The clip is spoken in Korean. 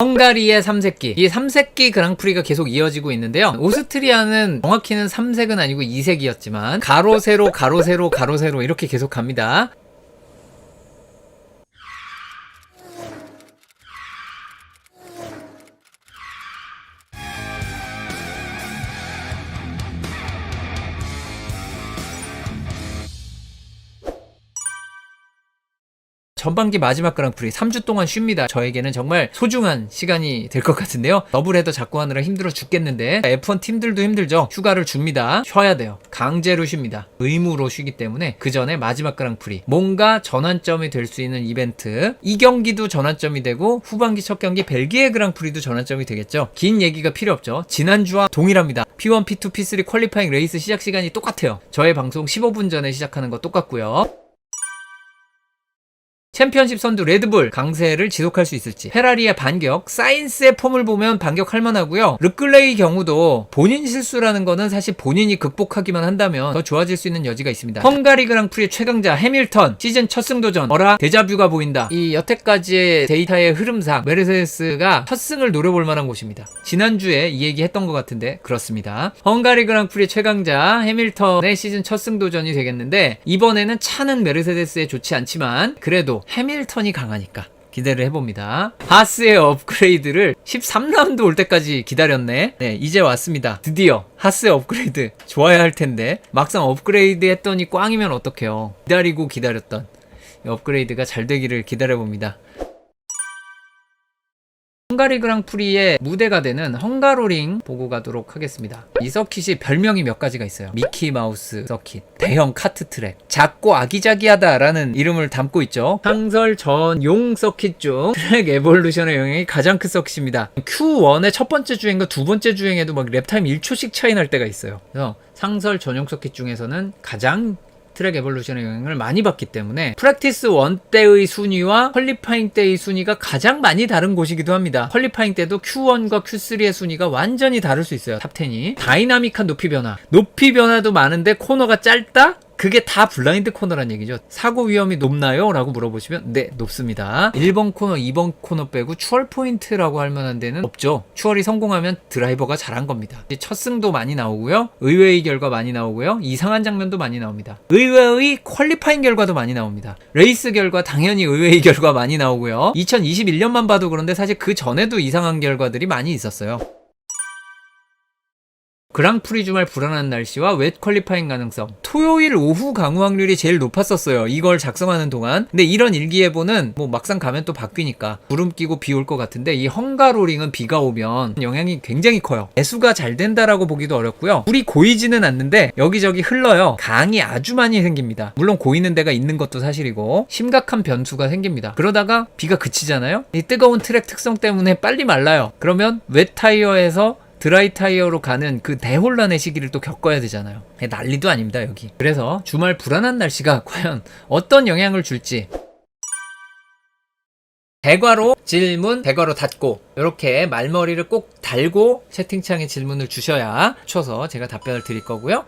헝가리의 삼색기. 이 삼색기 그랑프리가 계속 이어지고 있는데요. 오스트리아는 정확히는 삼색은 아니고 이색이었지만 가로 세로 가로 세로 가로 세로 이렇게 계속 갑니다. 전반기 마지막 그랑프리 3주 동안 쉽니다. 저에게는 정말 소중한 시간이 될 것 같은데요. 더블헤더 자꾸 하느라 힘들어 죽겠는데 F1 팀들도 힘들죠. 휴가를 줍니다. 쉬어야 돼요. 강제로 쉽니다. 의무로 쉬기 때문에 그 전에 마지막 그랑프리 뭔가 전환점이 될 수 있는 이벤트 이 경기도 전환점이 되고 후반기 첫 경기 벨기에 그랑프리도 전환점이 되겠죠. 긴 얘기가 필요 없죠. 지난주와 동일합니다. P1, P2, P3 퀄리파잉 레이스 시작 시간이 똑같아요. 저의 방송 15분 전에 시작하는 거 똑같고요. 챔피언십 선두 레드불 강세를 지속할 수 있을지. 페라리의 반격 사인스의 폼을 보면 반격할 만하고요. 르클레이 경우도 본인 실수라는 거는 사실 본인이 극복하기만 한다면 더 좋아질 수 있는 여지가 있습니다. 헝가리 그랑프리 최강자 해밀턴 시즌 첫 승도전. 어라 데자뷰가 보인다. 이 여태까지의 데이터의 흐름상 메르세데스가 첫 승을 노려볼 만한 곳입니다. 지난주에 이 얘기 했던 것 같은데 그렇습니다. 헝가리 그랑프리 최강자 해밀턴의 시즌 첫 승도전이 되겠는데 이번에는 차는 메르세데스에 좋지 않지만 그래도 해밀턴이 강하니까 기대를 해봅니다. 하스의 업그레이드를 13라운드 올 때까지 기다렸네. 네, 이제 왔습니다. 드디어 하스의 업그레이드 좋아야 할 텐데 막상 업그레이드 했더니 꽝이면 어떡해요. 기다리고 기다렸던 이 업그레이드가 잘 되기를 기다려봅니다. 헝가리 그랑프리의 무대가 되는 헝가로링 보고 가도록 하겠습니다. 이 서킷이 별명이 몇 가지가 있어요. 미키 마우스 서킷, 대형 카트 트랙, 작고 아기자기하다라는 이름을 담고 있죠. 상설 전용 서킷 중 트랙 에볼루션의 영향이 가장 큰 서킷입니다. Q1의 첫 번째 주행과 두 번째 주행에도 막 랩타임 1초씩 차이 날 때가 있어요. 그래서 상설 전용 서킷 중에서는 가장 트랙 에볼루션의 영향을 많이 받기 때문에 프랙티스 1 때의 순위와 퀄리파잉 때의 순위가 가장 많이 다른 곳이기도 합니다. 퀄리파잉 때도 Q1과 Q3의 순위가 완전히 다를 수 있어요. 탑10이. 다이나믹한 높이 변화. 높이 변화도 많은데 코너가 짧다? 그게 다 블라인드 코너란 얘기죠. 사고 위험이 높나요? 라고 물어보시면 네, 높습니다. 1번 코너, 2번 코너 빼고 추월 포인트라고 할 만한 데는 없죠. 추월이 성공하면 드라이버가 잘한 겁니다. 첫 승도 많이 나오고요. 의외의 결과 많이 나오고요. 이상한 장면도 많이 나옵니다. 의외의 퀄리파잉 결과도 많이 나옵니다. 레이스 결과 당연히 의외의 결과 많이 나오고요. 2021년만 봐도 그런데 사실 그 전에도 이상한 결과들이 많이 있었어요. 그랑프리 주말 불안한 날씨와 웻 퀄리파잉 가능성. 토요일 오후 강우 확률이 제일 높았었어요. 이걸 작성하는 동안. 근데 이런 일기예보는 뭐 막상 가면 또 바뀌니까 구름 끼고 비 올 것 같은데 이 헝가로링은 비가 오면 영향이 굉장히 커요. 배수가 잘 된다라고 보기도 어렵고요. 물이 고이지는 않는데 여기저기 흘러요. 강이 아주 많이 생깁니다. 물론 고이는 데가 있는 것도 사실이고 심각한 변수가 생깁니다. 그러다가 비가 그치잖아요. 이 뜨거운 트랙 특성 때문에 빨리 말라요. 그러면 웻 타이어에서 드라이 타이어로 가는 그 대혼란의 시기를 또 겪어야 되잖아요. 난리도 아닙니다, 여기. 그래서 주말 불안한 날씨가 과연 어떤 영향을 줄지. 대괄호 질문 대괄호 닫고 이렇게 말머리를 꼭 달고 채팅창에 질문을 주셔야 쳐서 제가 답변을 드릴 거고요.